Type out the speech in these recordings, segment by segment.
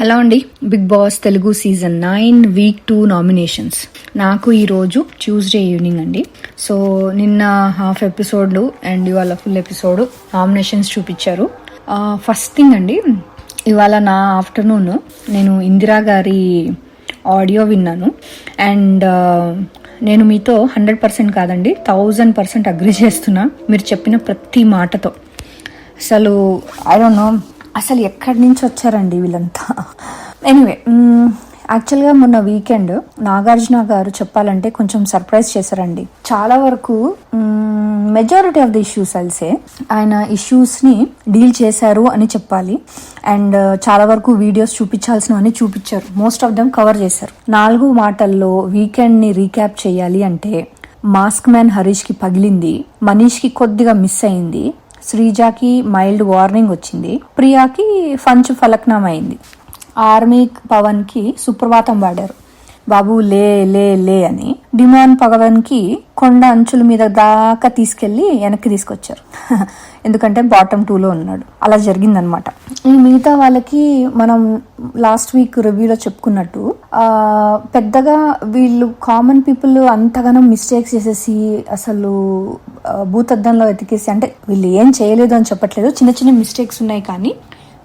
Hello అండి. Big boss Telugu season nine week two nominations. నాకు ఈరోజు ట్యూస్డే ఈవినింగ్ అండి. సో నిన్న హాఫ్ ఎపిసోడ్లు అండ్ ఇవాళ ఫుల్ ఎపిసోడ్ నామినేషన్స్ చూపించారు. ఫస్ట్ థింగ్ అండి ఇవాళ నా ఆఫ్టర్నూన్ నేను ఇందిరా గారి ఆడియో విన్నాను. అండ్ నేను మీతో హండ్రెడ్ పర్సెంట్ కాదండి థౌజండ్ పర్సెంట్ అగ్రి చేస్తున్నా మీరు చెప్పిన ప్రతి మాటతో. అసలు ఐ డోంట్ నో అసలు ఎక్కడి నుంచి వచ్చారండి వీళ్ళంతా? ఎనీవే యాక్చువల్గా మొన్న వీకెండ్ నాగార్జున గారు చెప్పాలంటే కొంచెం సర్ప్రైజ్ చేశారండి. చాలా వరకు మెజారిటీ ఆఫ్ ది ఇష్యూస్ అల్సే ఆయన ఇష్యూస్ని డీల్ చేశారు అని చెప్పాలి. అండ్ uh, చాలా వరకు వీడియోస్ చూపించాల్సినవన్నీ చూపించారు. మోస్ట్ ఆఫ్ దెమ్ కవర్ చేశారు. నాలుగు మాటల్లో వీకెండ్ని రీక్యాప్ చేయాలి అంటే మాస్క్ మ్యాన్ హరీష్కి పగిలింది. మనీష్కి కొద్దిగా మిస్ అయింది. శ్రీజాకి మైల్డ్ వార్నింగ్ వచ్చింది. ప్రియాకి ఫంచ్ ఫలక్నం అయింది ఆర్మీ పవన్కి సుప్రభాతం వాడారు. బాబు లే లే లే అని డిమాన్ పగవన్కి కొండ అంచుల మీద దాకా తీసుకెళ్ళి వెనక్కి తీసుకొచ్చారు. ఎందుకంటే బాటమ్ టూలో ఉన్నాడు. అలా జరిగిందనమాట ఈ మిగతా వాళ్ళకి మనం లాస్ట్ వీక్ రివ్యూలో చెప్పుకున్నట్టు పెద్దగా వీళ్ళు కామన్ పీపుల్ అంతగానో మిస్టేక్స్ చేసేసి అసలు భూతద్దంలో ఎతికేసి అంటే వీళ్ళు ఏం చేయలేదు అని చెప్పట్లేదు. చిన్న చిన్న మిస్టేక్స్ ఉన్నాయి కానీ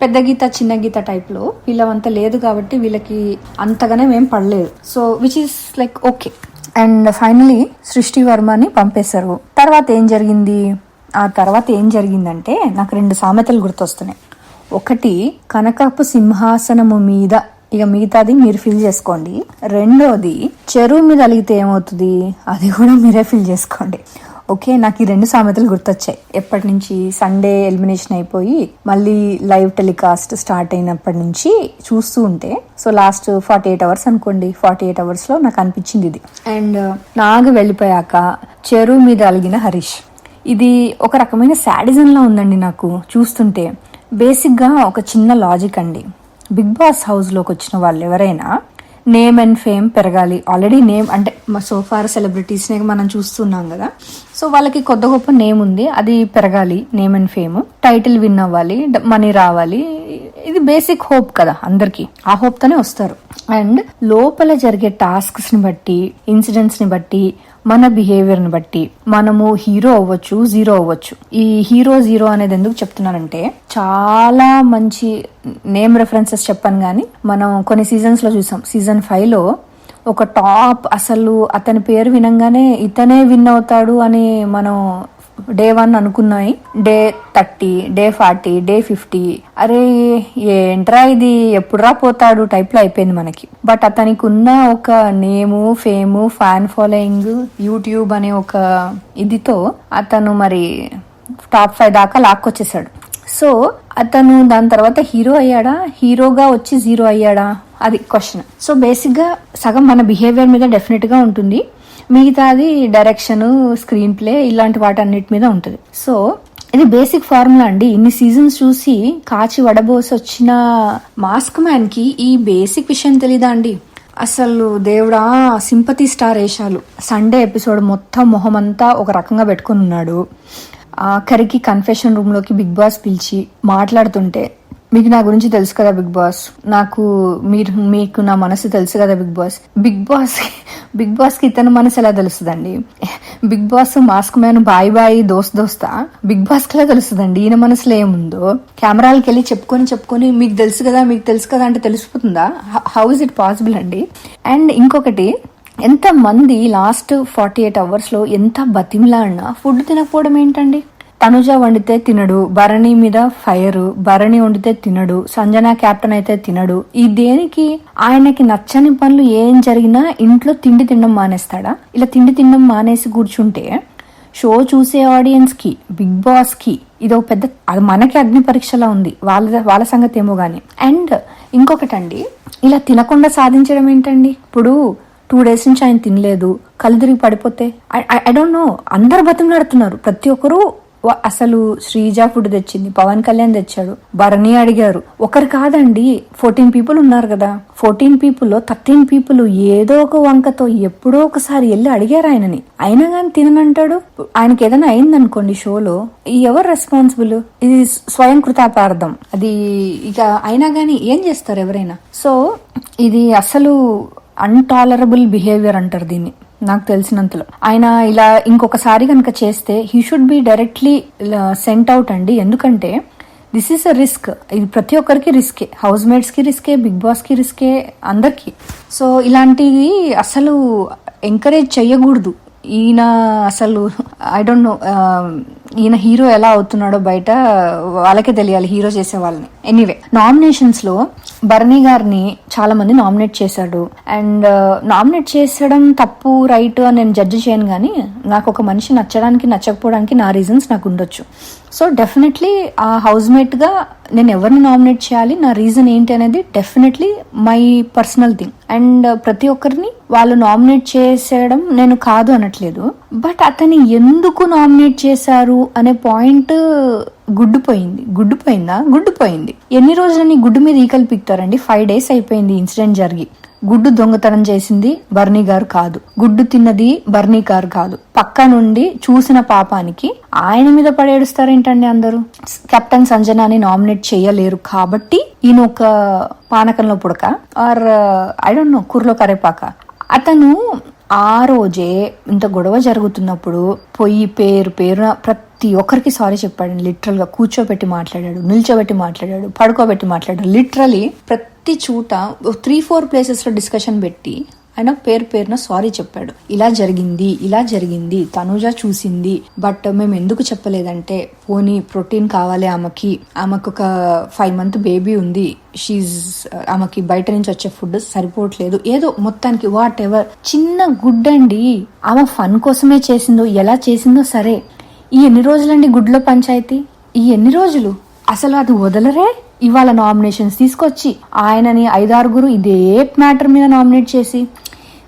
పెద్ద గీత చిన్న గీత టైప్లో వీళ్ళవంతా లేదు కాబట్టి వీళ్ళకి అంతగానే ఏం పడలేదు. So which is like okay and finally Srishti వర్మని పంపేశారు. తర్వాత ఏం జరిగింది? ఆ తర్వాత ఏం జరిగిందంటే నాకు రెండు సామెతలు గుర్తొస్తున్నాయి. ఒకటి కనకపు సింహాసనము మీద ఇక మిగతాది మీరు ఫిల్ చేసుకోండి. రెండోది చెరువు మీద అలిగితే ఏమవుతుంది? అది కూడా మీరే ఫిల్ చేసుకోండి. ఓకే నాకు ఈ రెండు సామెతలు గుర్తొచ్చాయి. ఎప్పటి నుంచి సండే ఎలిమినేషన్ అయిపోయి మళ్ళీ లైవ్ టెలికాస్ట్ స్టార్ట్ అయినప్పటి నుంచి చూస్తూ ఉంటే so last forty eight hours అనుకోండి ఫార్టీ ఎయిట్ అవర్స్లో నాకు అనిపించింది ఇది. అండ్ uh, నాగు వెళ్ళిపోయాక చెరువు మీద అలిగిన హరీష్. ఇది ఒక రకమైన శాడిజం లా ఉందండి నాకు చూస్తుంటే. బేసిక్గా ఒక చిన్న లాజిక్ అండి. బిగ్ బాస్ హౌస్లోకి వచ్చిన వాళ్ళు ఎవరైనా నేమ్ అండ్ ఫేమ్ పెరగాలి. ఆల్రెడీ నేమ్ అంటే మా సోఫార్ సెలబ్రిటీస్ని మనం చూస్తున్నాం కదా. సో వాళ్ళకి కొత్త గొప్ప నేమ్ ఉంది. అది పెరగాలి name and fame title win అవ్వాలి మనీ రావాలి. ఇది బేసిక్ హోప్ కదా అందరికీ. ఆ హోప్తోనే వస్తారు. అండ్ లోపల జరిగే టాస్క్స్ని బట్టి ఇన్సిడెంట్స్ని బట్టి మన బిహేవియర్ని బట్టి మనము హీరో అవ్వచ్చు జీరో అవ్వచ్చు. ఈ హీరో జీరో అనేది ఎందుకు చెప్తున్నానంటే చాలా మంచి నేమ్ రెఫరెన్సెస్ చెప్పాను కానీ మనం కొన్ని సీజన్స్లో చూసాం. సీజన్ ఫైవ్లో ఒక టాప్ అసలు అతని పేరు వినంగానే ఇతనే విన్ అవుతాడు అని మనం day one అనుకున్నాయి. Day thirty day forty day fifty. అరే ఏంట్రా ఇది? ఎప్పుడురా పోతాడు? టైప్లో అయిపోయింది మనకి. బట్ అతనికి ఉన్న ఒక name fame fan following YouTube అనే ఒక ఇదితో అతను మరి టాప్ ఫైవ్ దాకా లాక్కొచ్చేసాడు. సో అతను దాని తర్వాత హీరో అయ్యాడా? హీరోగా వచ్చి జీరో అయ్యాడా? అది క్వశ్చన్. సో బేసిక్గా సగం మన బిహేవియర్ మీద డెఫినెట్గా ఉంటుంది. మిగతాది డైరెక్షన్ స్క్రీన్ ప్లే ఇలాంటి వాటన్నిటి మీద ఉంటుంది. సో ఇది బేసిక్ ఫార్ములా అండి. ఇన్ని సీజన్స్ చూసి కాచి వడబోసి వచ్చిన మాస్క్ మ్యాన్కి ఈ బేసిక్ విషయం తెలీదా అండి? అసలు దేవుడా సింపతి స్టార్ వేషాలు సండే ఎపిసోడ్ మొత్తం మొహం అంతా ఒక రకంగా పెట్టుకుని ఉన్నాడు. ఆఖరికి కన్ఫెషన్ రూమ్లోకి బిగ్ బాస్ పిలిచి మాట్లాడుతుంటే మీకు నా గురించి తెలుసు కదా బిగ్ బాస్. నాకు మీరు మీకు నా మనసు తెలుసు కదా big boss. Big boss big బాస్కి ఇతను మనసు ఎలా తెలుస్తుందండి? Big boss mask man boy boy those దోస్తా. బిగ్ బాస్కి ఎలా తెలుస్తుందండి? ఈయన మనసులో ఏముందో? కెమెరాలకి వెళ్ళి చెప్పుకొని చెప్పుకొని మీకు తెలుసు కదా మీకు తెలుసు కదా అంటే తెలిసిపోతుందా? హౌ ఇస్ ఇట్ పాసిబుల్ అండి? అండ్ ఇంకొకటి ఎంత మంది లాస్ట్ ఫార్టీ ఎయిట్ అవర్స్లో ఎంత అన్నా ఫుడ్ తినకపోవడం ఏంటండి? తనుజ వండితే తినడు భరణి మీద ఫైర్ భరణి వండితే తినడు సంజన కెప్టెన్ అయితే తినడు. ఈ దేనికి? ఆయనకి నచ్చని పనులు ఏం జరిగినా ఇంట్లో తిండి తినడం మానేస్తాడా? ఇలా తిండి తినడం మానేసి కూర్చుంటే షో చూసే ఆడియన్స్కి బిగ్ బాస్కి ఇది ఒక పెద్ద అది మనకి అగ్ని పరీక్షలా ఉంది. వాళ్ళ వాళ్ళ సంగతి ఏమో గాని. అండ్ ఇంకొకటండి ఇలా తినకుండా సాధించడం ఏంటండి? ఇప్పుడు టూ డేస్ నుంచి ఆయన తినలేదు కళ్ళు తిరిగి పడిపోతే ఐ డోంట్ నో అందరు బతిమలాడుతున్నారు. ప్రతి ఒక్కరూ అసలు శ్రీజ ఫుడ్ తెచ్చింది పవన్ కళ్యాణ్ తెచ్చాడు. భరణి అడిగారు ఒకరు కాదండి ఫోర్టీన్ పీపుల్ ఉన్నారు కదా. ఫోర్టీన్ పీపుల్లో థర్టీన్ పీపుల్ ఏదో ఒక వంకతో ఎప్పుడో ఒకసారి వెళ్ళి అడిగారు ఆయనని. అయినా కానీ తిననంటాడు? ఆయనకి ఏదైనా అయిందనుకోండి షోలో ఎవరు రెస్పాన్సిబుల్ ఇది స్వయం కృతాపార్థం. అది ఇక అయినా కానీ ఏం చేస్తారు ఎవరైనా? సో ఇది అసలు అన్టాలరబుల్ బిహేవియర్ అంటారు దీన్ని. నాకు తెలిసినంతలో. ఆయన ఇలా ఇంకొకసారి కనుక చేస్తే he should be directly sent out అండి. ఎందుకంటే దిస్ ఈస్ అ రిస్క్ ఇది ప్రతి ఒక్కరికి రిస్కే హౌస్ మేట్స్కి రిస్కే బిగ్ బాస్కి రిస్కే అందరికి. సో ఇలాంటివి అసలు ఎంకరేజ్ చేయకూడదు ఈయన అసలు ఐ డోంట్ నో ఈయన హీరో ఎలా అవుతున్నాడో బయట వాళ్ళకే తెలియాలి హీరో చేసే వాళ్ళని. ఎనీవే నామినేషన్స్లో బర్నీ గారిని చాలా మంది నామినేట్ చేశాడు అండ్ నామినేట్ చేసడం తప్పు రైట్ అని నేను జడ్జ్ చేయను కానీ నాకు ఒక మనిషి నచ్చడానికి నచ్చకపోవడానికి నా రీజన్స్ నాకు ఉండొచ్చు. సో డెఫినెట్లీ ఆ హౌస్ మేట్గా నేను ఎవరిని నామినేట్ చేయాలి నా రీజన్ ఏంటి అనేది definitely my personal thing and ప్రతి ఒక్కరిని వాళ్ళు నామినేట్ చేసేయడం నేను కాదు అనట్లేదు. బట్ అతని ఎందుకు నామినేట్ చేశారు? అనే పాయింట్ గుడ్డుపోయింది. గుడ్డుపోయిందా? గుడ్డుపోయింది. ఎన్ని రోజులని గుడ్డు మీద ఈకలు పిక్తారండి? ఫైవ్ డేస్ అయిపోయింది ఇన్సిడెంట్ జరిగి. గుడ్డు దొంగతనం చేసింది బర్నీ గారు కాదు. గుడ్డు తిన్నది బర్నీ గారు కాదు. పక్క నుండి చూసిన పాపానికి ఆయన మీద పడేడుస్తారేంటండి అందరూ? కెప్టెన్ సంజనాని నామినేట్ చేయలేరు కాబట్టి ఈయన ఒక పానకంలో పుడక. ఆర్ ఐ డోంట్ నో కూరలో కరేపాక అతను ఆ రోజే ఇంత గొడవ జరుగుతున్నప్పుడు పొయ్యి పేరు పేరున ప్రతి ఒక్కరికి సారీ చెప్పాడు. లిటరల్గా కూర్చోబెట్టి మాట్లాడాడు నిల్చోబెట్టి మాట్లాడాడు పడుకోబెట్టి మాట్లాడాడు. లిటరలీ ప్రతి చోట త్రీ ఫోర్ ప్లేసెస్లో డిస్కషన్ పెట్టి ఆయన పేరు పేరున సారీ చెప్పాడు. ఇలా జరిగింది ఇలా జరిగింది తనుజ చూసింది బట్ మేము ఎందుకు చెప్పలేదంటే పోనీ ప్రోటీన్ కావాలి ఆమెకి. ఆమెకు ఒక ఫైవ్ మంత్ బేబీ ఉంది. షీజ్ ఆమెకి బయట నుంచి వచ్చే ఫుడ్ సరిపోవట్లేదు. ఏదో మొత్తానికి వాట్ ఎవర్ చిన్న గుడ్ అండి ఆమె ఫన్ కోసమే చేసిందో ఎలా చేసిందో సరే. ఈ ఎన్ని రోజులండి గుడ్లో పంచాయతీ? ఈ ఎన్ని రోజులు? అసలు అది వదలరే? ఇవాళ నామినేషన్స్ తీసుకొచ్చి ఆయనని ఐదారుగురు ఇదే మ్యాటర్ మీద నామినేట్ చేసి.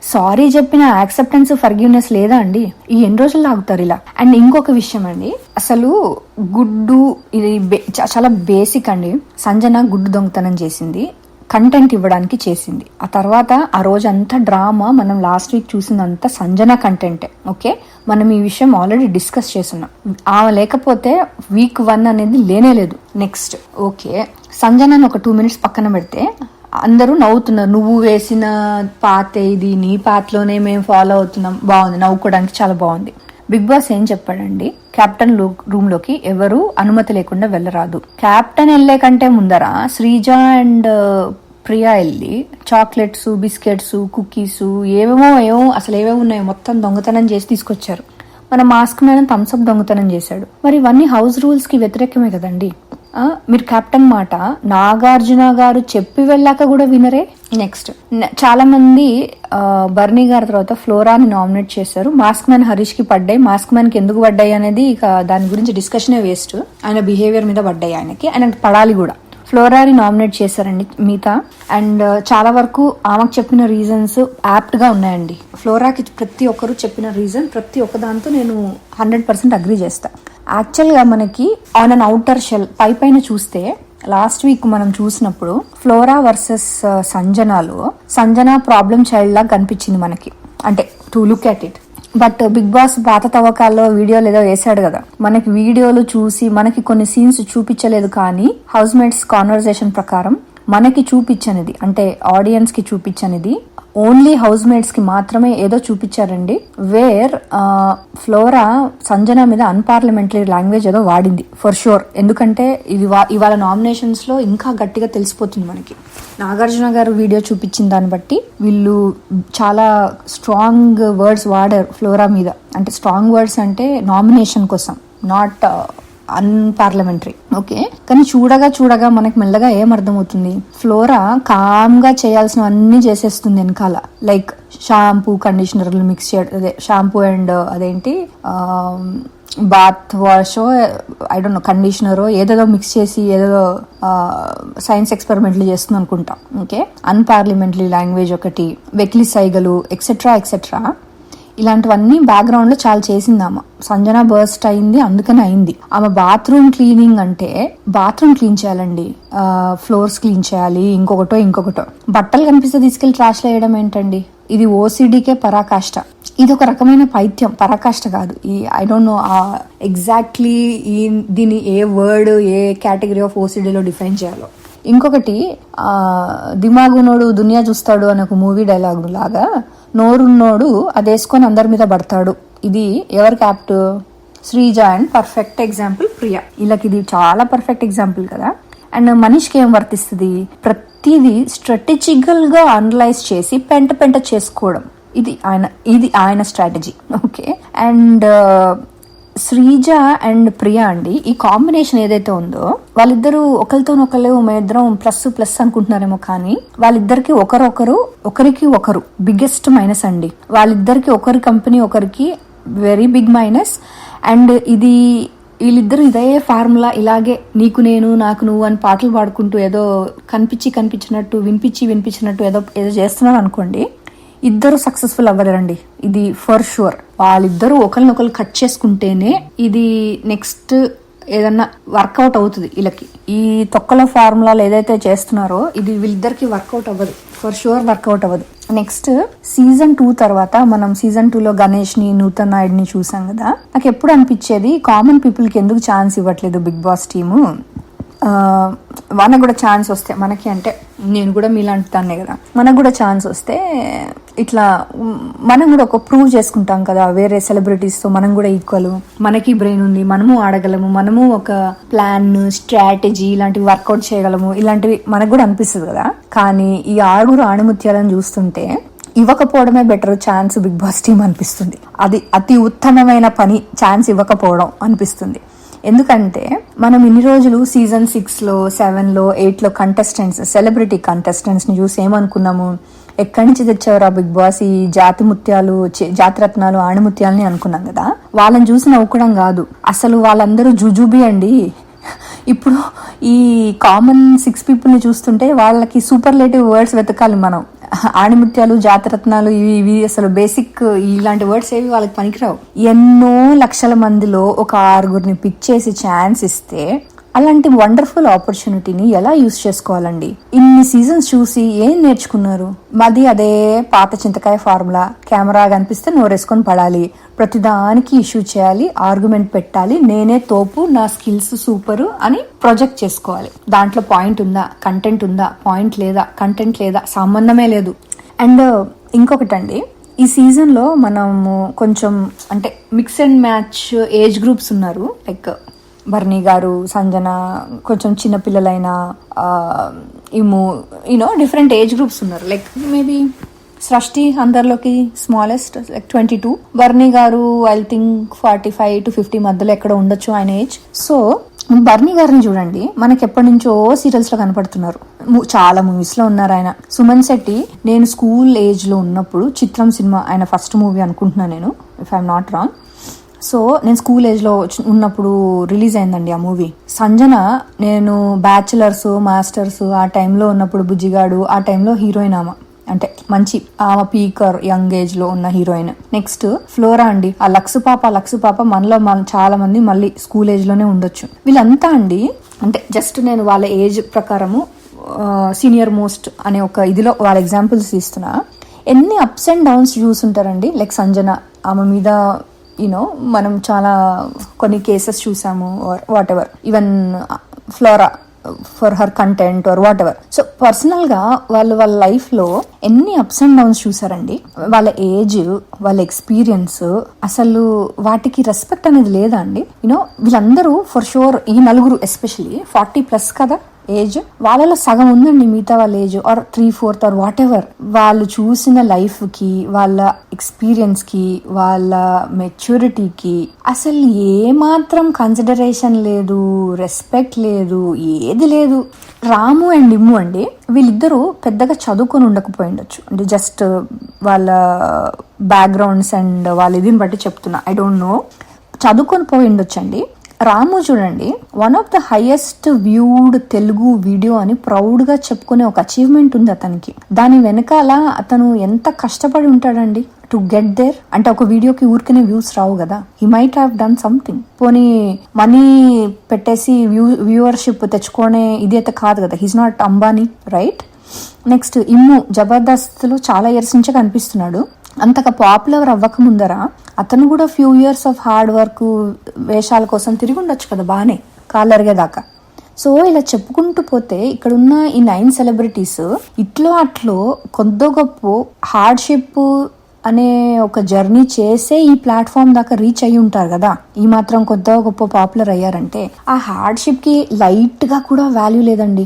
సారీ చెప్పిన యాక్సెప్టెన్స్ ఫర్గివ్నెస్ లేదా అండి? ఈ ఎన్ని రోజులు లాగుతారు ఇలా? అండ్ ఇంకొక విషయం అండి. అసలు గుడ్డు ఇది చాలా బేసిక్ అండి. సంజన గుడ్డు దొంగతనం చేసింది. కంటెంట్ ఇవ్వడానికి చేసింది. ఆ తర్వాత ఆ రోజంతా డ్రామా మనం లాస్ట్ వీక్ చూసిందంతా సంజన కంటెంటే ఓకే మనం ఈ విషయం ఆల్రెడీ డిస్కస్ చేస్తున్నాం. ఆమె లేకపోతే వీక్ వన్ అనేది లేనే లేదు. నెక్స్ట్ ఓకే సంజనని ఒక టూ మినిట్స్ పక్కన పెడితే అందరూ నవ్వుతున్నారు. నువ్వు వేసిన పాత ఇది నీ పాతలోనే మేము ఫాలో అవుతున్నాం. బాగుంది. నవ్వుకోవడానికి చాలా బాగుంది. బిగ్ బాస్ ఏం చెప్పాడండి? క్యాప్టెన్ రూమ్లోకి ఎవరు అనుమతి లేకుండా వెళ్ళరాదు. క్యాప్టెన్ వెళ్ళే కంటే ముందర శ్రీజ అండ్ ప్రియా వెళ్ళి చాక్లెట్స్ బిస్కెట్స్ కుకీస్ ఏవేమో ఏమో అసలు ఏవేమో ఉన్నాయో మొత్తం దొంగతనం చేసి తీసుకొచ్చారు. మన మాస్క్ మీద థమ్స్అప్ దొంగతనం చేశాడు. మరి ఇవన్నీ హౌస్ రూల్స్కి వ్యతిరేకమే కదండి. మీరు కెప్టెన్ మాట నాగార్జున గారు చెప్పి వెళ్ళాక కూడా వినరే? నెక్స్ట్. చాలా మంది బర్నీ గారి తర్వాత ఫ్లోరాని నామినేట్ చేశారు. మాస్క్ మ్యాన్ హరీష్కి పడ్డాయి. మాస్క్ మ్యాన్కి ఎందుకు పడ్డాయి అనేది ఇక దాని గురించి డిస్కషనే వేస్ట్. ఆయన బిహేవియర్ మీద పడ్డాయి ఆయనకి. ఆయనకి పడాలి కూడా. ఫ్లోరాని నామినేట్ చేశారండి మిగతా అండ్ uh, చాలా వరకు ఆమెకు చెప్పిన రీజన్స్ యాప్ట్గా ఉన్నాయండి. ఫ్లోరాకి ప్రతి ఒక్కరు చెప్పిన రీజన్ ప్రతి ఒక్క దాంతో నేను హండ్రెడ్ పర్సెంట్ అగ్రి చేస్తాను యాక్చువల్గా మనకి ఆన్ అన్ అవుటర్ షెల్ పై పైన చూస్తే లాస్ట్ వీక్ మనం చూసినప్పుడు ఫ్లోరా వర్సెస్ uh, సంజనాలో సంజన ప్రాబ్లం చైల్డ్ లాగా కనిపించింది మనకి. అంటే to look at it. But big boss పాత తవ్వకాల్లో వీడియోలు ఏదో వేసాడు కదా. మనకి వీడియోలు చూసి మనకి కొన్ని సీన్స్ చూపించలేదు కానీ హౌస్ మేట్స్ కాన్వర్సేషన్ ప్రకారం మనకి చూపించనిది అంటే ఆడియన్స్కి చూపించనిది ఓన్లీ హౌస్ మేట్స్కి మాత్రమే ఏదో చూపించారండి వేర్ ఫ్లోరా సంజన మీద అన్పార్లమెంటరీ లాంగ్వేజ్ ఏదో వాడింది ఫర్ షూర్ ఎందుకంటే ఇది వా- ఇవాళ నామినేషన్స్లో ఇంకా గట్టిగా తెలిసిపోతుంది మనకి. నాగార్జున గారు వీడియో చూపించిన దాన్ని బట్టి వీళ్ళు చాలా స్ట్రాంగ్ వర్డ్స్ వాడారు ఫ్లోరా మీద. అంటే స్ట్రాంగ్ వర్డ్స్ అంటే నామినేషన్ కోసం నాట్ అన్పార్లమెంటరీ ఓకే కానీ చూడగా చూడగా మనకు మెల్లగా ఏం అర్థమవుతుంది? ఫ్లోరా కామ్గా చేయాల్సినవన్నీ చేసేస్తుంది వెనకాల. లైక్ షాంపూ కండిషనర్లు మిక్స్ చేయడం అదే షాంపూ అండ్ uh, అదేంటి? బాత్ వాషో ఐ డోంట్ నో కండిషనరో ఏదేదో మిక్స్ చేసి ఏదేదో uh, సైన్స్ ఎక్స్పెరిమెంట్లు చేస్తుంది అనుకుంటా. ఓకే అన్పార్లమెంటరీ లాంగ్వేజ్ ఒకటి వెక్లి సైగలు ఎక్సెట్రా ఎక్సెట్రా ఇలాంటివన్నీ బ్యాక్గ్రౌండ్లో చాలా చేసింది ఆమె సంజన బర్స్ట్ అయింది అందుకని అయింది. ఆమె బాత్రూమ్ క్లీనింగ్ అంటే బాత్రూమ్ క్లీన్ చేయాలండి. ఫ్లోర్స్ క్లీన్ చేయాలి ఇంకొకటో ఇంకొకటో. బట్టలు కనిపిస్తే తీసుకెళ్ళి ట్రాష్లో వేయడం ఏంటండి? ఇది ఓసీడీకే పరాకాష్ట. ఇది ఒక రకమైన పైత్యం. పరాకాష్ట కాదు. ఈ ఐ డోంట్ నో ఎగ్జాక్ట్లీ ఈ దీన్ని a word a category of ఓసిడీలో define చేయాలో. ఇంకొకటి దిమాగునోడు దునియా చూస్తాడు అనే ఒక మూవీ డైలాగ్ లాగా నోరున్నోడు అది వేసుకొని అందరి మీద పడతాడు. ఇది ఎవరికి apt Srija and perfect example Priya. వీళ్ళకి ఇది చాలా పర్ఫెక్ట్ ఎగ్జాంపుల్ కదా. అండ్ మనిషికి ఏం వర్తిస్తుంది? ప్రతిదీ స్ట్రాటజికల్గా అనలైజ్ చేసి పెంట పెంట చేసుకోవడం. ఇది ఆయన ఇది ఆయన strategy okay and Srija and Priya అండి. ఈ కాంబినేషన్ ఏదైతే ఉందో వాళ్ళిద్దరూ ఒకరితో ఒకరు మేమిద్దరం ప్లస్ ప్లస్ అనుకుంటున్నారేమో కానీ వాళ్ళిద్దరికి ఒకరొకరు ఒకరికి ఒకరు బిగ్గెస్ట్ మైనస్ అండి. వాళ్ళిద్దరికి ఒకరి కంపెనీ ఒకరికి వెరీ బిగ్ మైనస్ అండ్ ఇది వీళ్ళిద్దరు ఇదే ఫార్ములా ఇలాగే నీకు నేను నాకు నువ్వు అని పాటలు పాడుకుంటూ ఏదో కనిపించి కనిపించినట్టు వినిపించి వినిపించినట్టు ఏదో ఏదో చేస్తున్నారు అనుకోండి ఇద్దరు సక్సెస్ఫుల్ అవ్వలేరండి. ఇది ఫర్ షూర్ వాళ్ళిద్దరూ ఒకరినొకరు కట్ చేసుకుంటేనే ఇది నెక్స్ట్ ఏదన్నా వర్కౌట్ అవుతుంది వీళ్ళకి. ఈ తొక్కల ఫార్ములాలు ఏదైతే చేస్తున్నారో ఇది వీళ్ళిద్దరికి వర్కౌట్ అవ్వదు. ఫర్ షూర్ వర్కౌట్ అవ్వదు. నెక్స్ట్ సీజన్ టూ తర్వాత మనం సీజన్ టూలో గణేష్ని నూతన్ నాయుడిని చూసాం కదా. నాకు ఎప్పుడు అనిపించేది కామన్ పీపుల్కి ఎందుకు ఛాన్స్ ఇవ్వట్లేదు బిగ్ బాస్ టీము? మనకు కూడా ఛాన్స్ వస్తే మనకి అంటే నేను కూడా మీలాంటి దాన్నే కదా. మనకు కూడా ఛాన్స్ వస్తే ఇట్లా మనం కూడా ఒక ప్రూవ్ చేసుకుంటాం కదా వేరే సెలబ్రిటీస్తో మనం కూడా ఈక్వల్ మనకి బ్రెయిన్ ఉంది మనము ఆడగలము మనము ఒక ప్లాన్ స్ట్రాటజీ ఇలాంటివి వర్కౌట్ చేయగలము ఇలాంటివి మనకు కూడా అనిపిస్తుంది కదా. కానీ ఈ ఆరుగురు ఆణిముత్యాలను చూస్తుంటే ఇవ్వకపోవడమే better chance big boss team అనిపిస్తుంది. అది అతి ఉత్తమమైన పని ఛాన్స్ ఇవ్వకపోవడం అనిపిస్తుంది. ఎందుకంటే మనం ఇన్ని రోజులు సీజన్ సిక్స్లో సెవెన్లో ఎయిట్లో కంటెస్టెంట్స్ సెలబ్రిటీ కంటెస్టెంట్స్ని చూసి ఏమనుకున్నాము? ఎక్కడి నుంచి తెచ్చారు ఆ బిగ్ బాస్ ఈ జాతి ముత్యాలు జాతిరత్నాలు ఆణిముత్యాలని అనుకున్నాం కదా? వాళ్ళని చూసి నవ్వుకోవడం కాదు. అసలు వాళ్ళందరూ జుజుబి అండి ఇప్పుడు ఈ కామన్ సిక్స్ పీపుల్ని చూస్తుంటే వాళ్ళకి సూపర్లేటివ్ వర్డ్స్ వెతకాలి మనం. ఆణిముత్యాలు జాతరత్నాలు ఇవి ఇవి అసలు బేసిక్ ఇలాంటి వర్డ్స్ ఏవి వాళ్ళకి పనికిరావు. ఎన్నో లక్షల మందిలో ఒక ఆరుగురిని పిక్ చేసి ఛాన్స్ ఇస్తే అలాంటి వండర్ఫుల్ ఆపర్చునిటీని ఎలా యూస్ చేసుకోవాలండి? ఇన్ని సీజన్స్ చూసి ఏం నేర్చుకున్నారు? మాది అదే పాత చింతకాయ ఫార్ములా. కెమెరా కనిపిస్తే నోరేసుకొని పడాలి. ప్రతిదానికి ఇష్యూ చేయాలి ఆర్గ్యుమెంట్ పెట్టాలి. నేనే తోపు నా స్కిల్స్ సూపర్ అని ప్రొజెక్ట్ చేసుకోవాలి. దాంట్లో పాయింట్ ఉందా? కంటెంట్ ఉందా? పాయింట్ లేదా? కంటెంట్ లేదా? సంబంధమే లేదు. అండ్ ఇంకొకటండి ఈ సీజన్లో మనము కొంచెం అంటే mix and match age groups ఉన్నారు. లైక్ బర్నీ గారు సంజన కొంచెం చిన్నపిల్లలైన పిల్లలైన ఇము you know different age groups ఉన్నారు. Like maybe Srishti అందరిలోకి smallest like twenty two Bharani గారు I think forty five to fifty మధ్యలో ఎక్కడ ఉండొచ్చు ఆయన ఏజ్ సో బర్నీ గారిని చూడండి. మనకి ఎప్పటి నుంచో సీరియల్స్లో కనపడుతున్నారు. చాలా మూవీస్లో ఉన్నారు ఆయన. సుమన్ శెట్టి నేను స్కూల్ ఏజ్లో ఉన్నప్పుడు చిత్రం సినిమా ఆయన ఫస్ట్ మూవీ అనుకుంటున్నాను నేను if I'm not wrong so నేను స్కూల్ ఏజ్లో వచ్చి- ఉన్నప్పుడు రిలీజ్ అయిందండి ఆ మూవీ సంజన నేను బ్యాచులర్స్ మాస్టర్స్ ఆ టైంలో ఉన్నప్పుడు బుజ్జిగాడు ఆ టైంలో హీరోయిన్ ఆమె. అంటే మంచి ఆమె పీకర్ యంగ్ ఏజ్లో ఉన్న హీరోయిన్ నెక్స్ట్ ఫ్లోరా అండి. ఆ లక్స్ పాప లక్స్ పాప మనలో మన చాలా మంది మళ్ళీ స్కూల్ ఏజ్లోనే ఉండొచ్చు. వీళ్ళంతా అండి అంటే జస్ట్ నేను వాళ్ళ ఏజ్ ప్రకారము సీనియర్ మోస్ట్ అనే ఒక ఇదిలో వాళ్ళ ఎగ్జాంపుల్స్ ఇస్తున్నా ఎన్ని అప్స్ అండ్ డౌన్స్ చూసుంటారండి లైక్ సంజన ఆమె మీద యూనో మనం చాలా కొన్ని కేసెస్ చూసాము whatever even Flora for her content or whatever so పర్సనల్గా వాళ్ళు వాళ్ళ లైఫ్లో ఎన్ని అప్స్ అండ్ డౌన్స్ చూసారండి? వాళ్ళ ఏజ్ వాళ్ళ ఎక్స్పీరియన్స్ అసలు వాటికి రెస్పెక్ట్ అనేది లేదా అండి? యూనో వీళ్ళందరూ ఫర్ షూర్ ఈ నలుగురు ఎస్పెషలీ ఫార్టీ ప్లస్ కదా? ఏజ్? వాళ్ళలో సగం ఉందండి మిగతా వాళ్ళ age. Or three fourth or whatever వాళ్ళు చూసిన లైఫ్కి వాళ్ళ ఎక్స్పీరియన్స్కి వాళ్ళ మెచ్యూరిటీకి అసలు ఏమాత్రం కన్సిడరేషన్ లేదు రెస్పెక్ట్ లేదు ఏది లేదు. రాము అండ్ ఇమ్ము అండి వీళ్ళిద్దరూ పెద్దగా చదువుకొని ఉండకపోయి ఉండొచ్చు. అంటే జస్ట్ వాళ్ళ బ్యాక్గ్రౌండ్స్ అండ్ వాళ్ళ ఇదిని బట్టి చెప్తున్నా. ఐ డోంట్ నో చదువుకొని పోయి ఉండొచ్చండి. రాము చూడండి one of the highest viewed Telugu video అని ప్రౌడ్గా చెప్పుకునే ఒక అచీవ్మెంట్ ఉంది అతనికి. దాని వెనకాల అతను ఎంత కష్టపడి ఉంటాడండి? టు గెట్ దేర్ అంటే ఒక వీడియోకి ఊరికనే వ్యూస్ రావు కదా. He might have done something పోనీ మనీ పెట్టేసి వ్యూ వ్యూవర్షిప్ తెచ్చుకునే ఇది అయితే కాదు కదా. He's not Ambani right next Immu జబర్దస్త్లో చాలా ఇయర్స్ నుంచే కనిపిస్తున్నాడు. అంతగా పాపులర్ అవ్వక ముందర అతను కూడా few years of hard work వేషాల కోసం తిరిగి ఉండొచ్చు కదా బాగానే కాలరిగేదాకా సో ఇలా చెప్పుకుంటూ పోతే ఇక్కడ ఉన్న ఈ నైన్ సెలబ్రిటీస్ ఇట్లో అట్లో కొద్ది గొప్ప హార్డ్షిప్ అనే ఒక జర్నీ చేసే ఈ ప్లాట్ఫామ్ దాకా రీచ్ అయి ఉంటారు కదా. ఈ మాత్రం కొద్దిగా గొప్ప పాపులర్ అయ్యారంటే ఆ హార్డ్షిప్కి లైట్గా కూడా వాల్యూ లేదండి.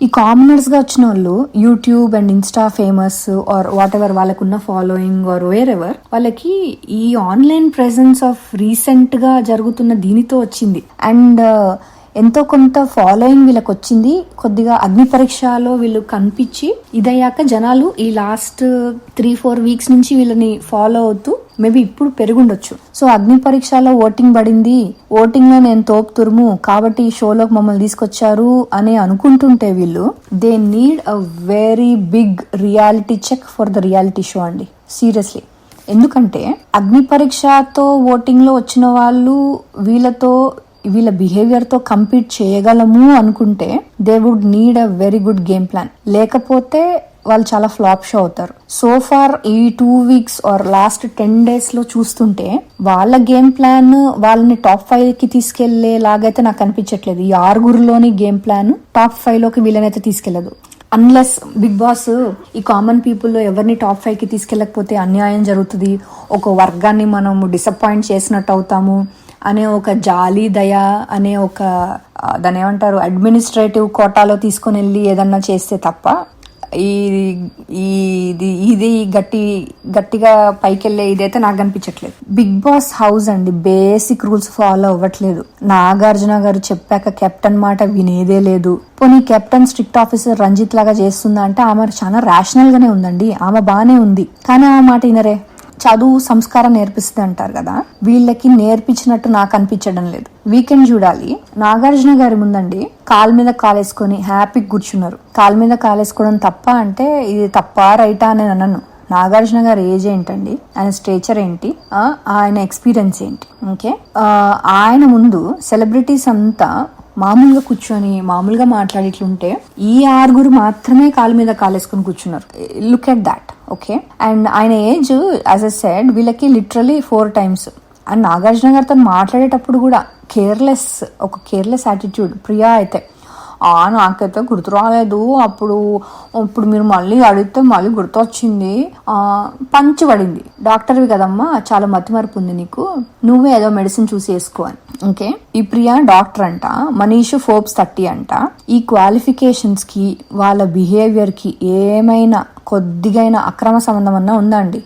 ఈ కామనర్స్గా వచ్చిన వాళ్ళు YouTube and Insta famous or whatever వాళ్ళకున్న ఫాలోయింగ్ ఆర్ వేర్ ఎవర్ వాళ్ళకి ఈ ఆన్లైన్ ప్రెసెన్స్ ఆఫ్ రీసెంట్గా జరుగుతున్న దీనితో వచ్చింది. అండ్ ఎంతో కొంత ఫాలోయింగ్ వీళ్ళకి వచ్చింది కొద్దిగా అగ్ని పరీక్షలో వీళ్ళు కనిపించి ఇదయ్యాక జనాలు ఈ లాస్ట్ త్రీ ఫోర్ వీక్స్ నుంచి వీళ్ళని ఫాలో అవుతూ మేబీ ఇప్పుడు పెరుగుండొచ్చు. సో అగ్ని పరీక్షలో ఓటింగ్ పడింది. ఓటింగ్లో నేను తోపు తురుము కాబట్టి ఈ షోలోకి మమ్మల్ని తీసుకొచ్చారు అని అనుకుంటుంటే వీళ్ళు they need a very big reality check for the reality show అండి. సీరియస్లీ ఎందుకంటే అగ్ని పరీక్షతో ఓటింగ్లో వచ్చిన వాళ్ళు వీళ్ళతో వీళ్ళ బిహేవియర్తో కంపీట్ చేయగలము అనుకుంటే they would need a very good game plan లేకపోతే వాళ్ళు చాలా ఫ్లాప్ షో అవుతారు. సో ఫార్ ఈ two weeks or last ten డేస్లో చూస్తుంటే వాళ్ళ గేమ్ ప్లాన్ వాళ్ళని టాప్ ఫైవ్కి తీసుకెళ్ళే లాగైతే నాకు అనిపించట్లేదు. ఈ ఆరుగురులోని గేమ్ ప్లాన్ టాప్ ఫైవ్లోకి వీళ్ళనైతే తీసుకెళ్ళదు. అన్లెస్ బిగ్ బాస్ ఈ కామన్ పీపుల్లో ఎవరిని టాప్ ఫైవ్కి తీసుకెళ్ళకపోతే అన్యాయం జరుగుతుంది. ఒక వర్గాన్ని మనం డిసప్పాయింట్ చేసినట్టు అవుతాము. అనే ఒక జాలి దయ అనే ఒక దాని ఏమంటారు అడ్మినిస్ట్రేటివ్ కోటాలో తీసుకొని వెళ్ళి ఏదన్నా చేస్తే తప్ప ఈ ఇది ఇది గట్టి గట్టిగా పైకెళ్ళే ఇదైతే నాకు అనిపించట్లేదు. బిగ్ బాస్ హౌస్ అండి బేసిక్ రూల్స్ ఫాలో అవ్వట్లేదు. నాగార్జున గారు చెప్పాక కెప్టెన్ మాట వినేదే లేదు. పోనీ కెప్టెన్ స్ట్రిక్ట్ ఆఫీసర్ రంజిత్ లాగా చేస్తుందా అంటే ఆమె చాలా ర్యాషనల్ గానే ఉందండి ఆమె బానే ఉంది. కానీ ఆ మాట వినరే. చదువు సంస్కారం నేర్పిస్తుంది అంటారు కదా. వీళ్ళకి నేర్పించినట్టు నాకు అనిపించడం లేదు. వీకెండ్ చూడాలి. నాగార్జున గారి ముందండి కాలు మీద కాలేసుకొని హ్యాపీగా కూర్చున్నారు. కాలు మీద కాలేసుకోవడం తప్ప అంటే ఇది తప్ప రైటా అని అనను. నాగార్జున గారు ఏజ్ ఏంటండి? ఆయన స్టేచర్ ఏంటి? ఆయన ఎక్స్పీరియన్స్ ఏంటి? ఓకే? ఆయన ముందు సెలబ్రిటీస్ అంతా మామూలుగా కూర్చొని మామూలుగా మాట్లాడేట్లుంటే ఈ ఆరుగురు మాత్రమే కాలు మీద కాలేసుకుని కూర్చున్నారు. Look at that okay and ఆయన ఏజ్ యాజ్ అ సెడ్ వీళ్ళకి literally four times and Nagarjuna తను మాట్లాడేటప్పుడు కూడా కేర్లెస్ ఒక కేర్లెస్ యాటిట్యూడ్ ప్రియా అయితే. ఆ నాకైతే గుర్తు రాలేదు. అప్పుడు ఇప్పుడు మీరు మళ్ళీ అడిగితే మళ్ళీ గుర్తొచ్చింది. ఆ పంచి పడింది డాక్టర్వి కదమ్మా చాలా మతిమరుపు ఉంది నీకు. నువ్వే ఏదో మెడిసిన్ చూసి వేసుకో అని. ఓకే? ఈ ప్రియా డాక్టర్ అంట మనీష్ ఫోర్బ్స్ థర్టీ అంట ఈ క్వాలిఫికేషన్స్కి వాళ్ళ బిహేవియర్కి ఏమైనా కొద్దిగైనా అక్రమ సంబంధం అన్నా ఉందా అండి?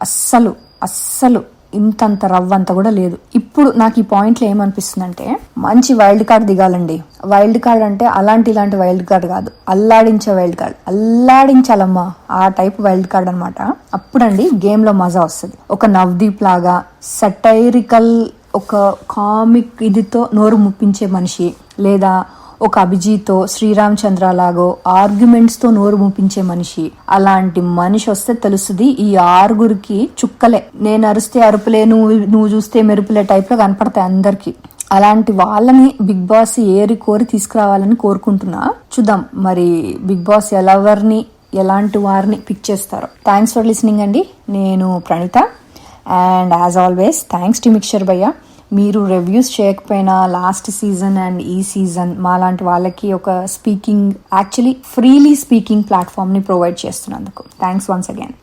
అస్సలు అస్సలు. ఇంతంత రవ్వంత కూడా లేదు. ఇప్పుడు నాకు ఈ పాయింట్లో ఏమనిపిస్తుందంటే మంచి వైల్డ్ కార్డ్ దిగాలండి. వైల్డ్ కార్డ్ అంటే అలాంటి ఇలాంటి వైల్డ్ కార్డ్ కాదు. అల్లాడించే వైల్డ్ కార్డ్ అల్లాడించాలమ్మా. ఆ టైప్ వైల్డ్ కార్డ్ అనమాట అప్పుడండి గేమ్లో మజా వస్తుంది. ఒక నవదీప్ లాగా సటైరికల్ ఒక కామిక్ ఇదితో నోరు ముప్పించే మనిషి లేదా ఒక అభిజీతో శ్రీరామ్ చంద్ర లాగో ఆర్గ్యుమెంట్స్తో నోరు మూపించే మనిషి. అలాంటి మనిషి వస్తే తెలుస్తుంది ఈ ఆరుగురికి చుక్కలే. నేను అరిస్తే అరుపులే నువ్వు నువ్వు చూస్తే మెరుపులే టైప్లో కనపడతాయి అందరికి. అలాంటి వాళ్ళని బిగ్ బాస్ ఏరి కోరి తీసుకురావాలని కోరుకుంటున్నా. చూద్దాం మరి బిగ్ బాస్ ఎవరిని ఎలాంటి వారిని పిక్ చేస్తారో. థ్యాంక్స్ ఫర్ లిసనింగ్ అండి. నేను Pranitha. And as always thanks to mixture భయ్యా. మీరు రివ్యూస్ చేయకపోయినా లాస్ట్ సీజన్ అండ్ ఈ సీజన్ మా లాంటి వాళ్ళకి ఒక స్పీకింగ్ యాక్చువల్లీ ఫ్రీలీ స్పీకింగ్ ప్లాట్ఫామ్ని ప్రొవైడ్ చేస్తున్నందుకు. Thanks once again